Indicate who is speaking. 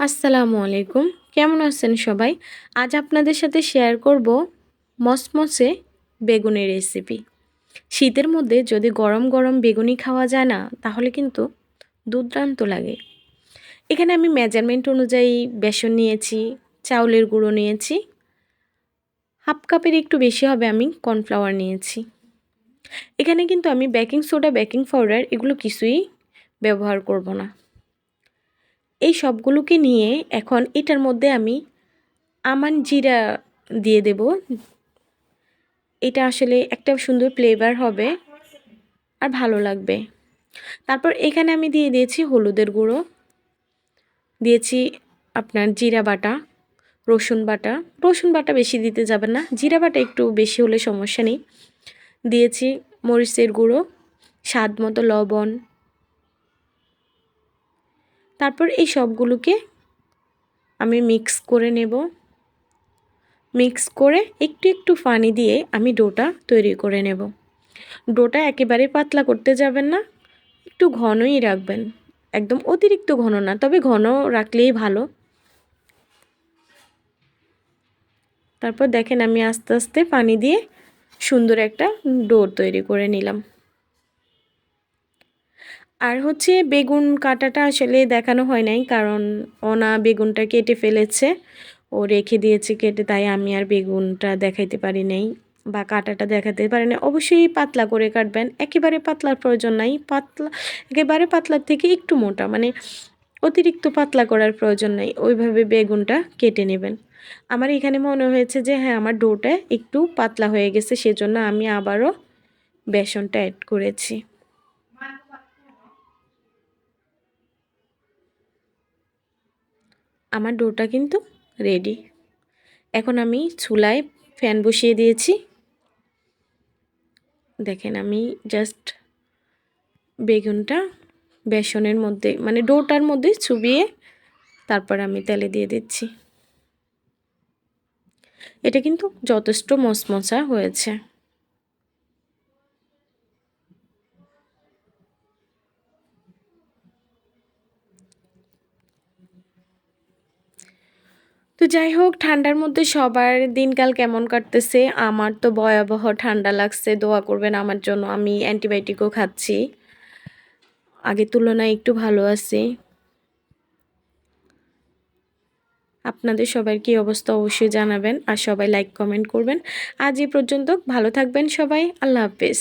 Speaker 1: আসসালামু আলাইকুম। কেমন আছেন সবাই? আজ আপনাদের সাথে শেয়ার করব মসমসে বেগুনের রেসিপি শীতের মধ্যে যদি গরম গরম বেগুনি খাওয়া যায় না, তাহলে কিন্তু দুর্দান্ত লাগে। এখানে আমি মেজারমেন্ট অনুযায়ী বেসন নিয়েছি, চাউলের গুঁড়ো নিয়েছি, হাফ কাপের একটু বেশি হবে আমি কর্নফ্লাওয়ার নিয়েছি। এখানে কিন্তু আমি বেকিং সোডা বেকিং পাউডার এগুলো কিছুই ব্যবহার করব না। এই সবগুলোকে নিয়ে এখন এটার মধ্যে আমি আমান জিরা দিয়ে দেব। এটা আসলে একটা সুন্দর ফ্লেভার হবে আর ভালো লাগবে। তারপর এখানে আমি দিয়ে দিয়েছি হলুদের গুঁড়ো। দিয়েছি আপনার জিরা বাটা, রসুন বাটা। রসুন বাটা বেশি দিতে যাবে না, জিরা বাটা একটু বেশি হলে সমস্যা নেই। দিয়েছি মরিচের গুঁড়ো, স্বাদ মতো লবণ তারপর এই সবগুলোকে আমি মিক্স করে নেব। মিক্স করে একটু একটু পানি দিয়ে আমি ডোটা তৈরি করে নেব। ডোটা একেবারে পাতলা করতে যাবেন না, একটু ঘনই রাখবেন। একদম অতিরিক্ত ঘন না, তবে ঘন রাখলেই ভালো। তারপর দেখেন আমি আস্তে আস্তে পানি দিয়ে সুন্দর একটা ডো তৈরি করে নিলাম। আর হচ্ছে বেগুন কাটাটা আসলে দেখানো হয় নাই, কারণ ওনা বেগুনটা কেটে ফেলেছে। ও রেখে দিয়েছে কেটে, তাই আমি আর বেগুনটা দেখাইতে পারি নাই বা কাটাটা দেখাতে পারি না অবশ্যই পাতলা করে কাটবেন, একেবারে পাতলার প্রয়োজন নাই। পাতলা, একেবারে পাতলার থেকে একটু মোটা মানে অতিরিক্ত পাতলা করার প্রয়োজন নাই। ওইভাবে বেগুনটা কেটে নেবেন। আমার এখানে মনে হয়েছে যে হ্যাঁ আমার ডোটা একটু পাতলা হয়ে গেছে, সেজন্য আমি আবারও বেসনটা অ্যাড করেছি। আমার ডোটা কিন্তু রেডি এখন আমি চুলায় ফ্যান বসিয়ে দিয়েছি। দেখেন আমি জাস্ট বেগুনটা বেসনের মধ্যে মানে ডোটার মধ্যে চুবিয়ে তারপর আমি তেলে দিয়ে দিচ্ছি। এটা কিন্তু যথেষ্ট মচমচা হয়েছে। তো যাই হোক, ঠান্ডার মধ্যে সবার দিনকাল কেমন কাটতেছে? আমার তো ভয়াবহ ঠান্ডা লাগছে, দোয়া করবেন আমার জন্য, আমি অ্যান্টিবায়োটিকও খাচ্ছি। আগের তুলনায় একটু ভালো আছি। আপনাদের সবার কি অবস্থা অবশ্যই জানাবেন, আর সবাই লাইক কমেন্ট করবেন। আজ এই পর্যন্ত, ভালো থাকবেন সবাই, আল্লাহ হাফেজ।